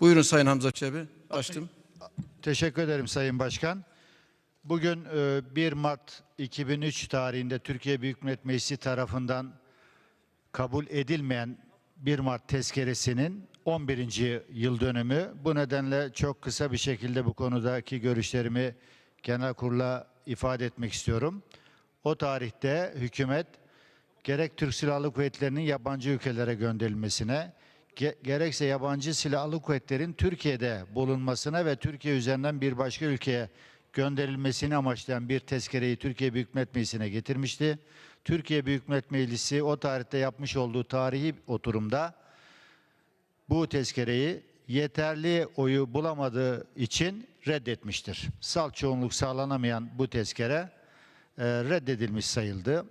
Buyurun Sayın Hamza Çebi. Açtım. Teşekkür ederim Sayın Başkan. Bugün e, 1 Mart 2003 tarihinde Türkiye Büyük Millet Meclisi tarafından kabul edilmeyen 1 Mart tezkeresinin 11. yıl dönümü. Bu nedenle çok kısa bir şekilde bu konudaki görüşlerimi genel kurula ifade etmek istiyorum. O tarihte hükümet gerek Türk Silahlı Kuvvetleri'nin yabancı ülkelere gönderilmesine, ge- gerekse yabancı silahlı kuvvetlerin Türkiye'de bulunmasına ve Türkiye üzerinden bir başka ülkeye gönderilmesini amaçlayan bir tezkereyi Türkiye Büyük Millet Meclisi'ne getirmişti. Türkiye Büyük Millet Meclisi o tarihte yapmış olduğu tarihi oturumda bu tezkereyi yeterli oyu bulamadığı için reddetmiştir. Salt çoğunluk sağlanamayan bu tezkere e, reddedilmiş sayıldı.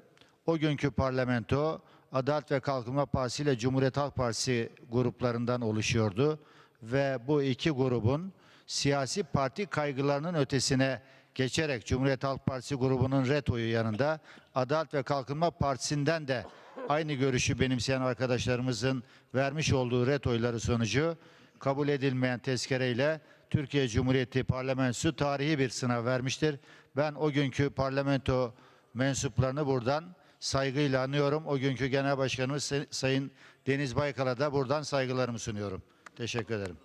O günkü parlamento Adalet ve Kalkınma Partisi ile Cumhuriyet Halk Partisi gruplarından oluşuyordu ve bu iki grubun siyasi parti kaygılarının ötesine geçerek Cumhuriyet Halk Partisi grubunun red oyu yanında Adalet ve Kalkınma Partisi'nden de aynı görüşü benimseyen arkadaşlarımızın vermiş olduğu red oyları sonucu kabul edilmeyen tezkereyle Türkiye Cumhuriyeti Parlamentosu tarihi bir sınav vermiştir. Ben o günkü parlamento mensuplarını buradan saygıyla anıyorum. O günkü Genel Başkanımız Say- Sayın Deniz Baykal'a da buradan saygılarımı sunuyorum. Teşekkür ederim.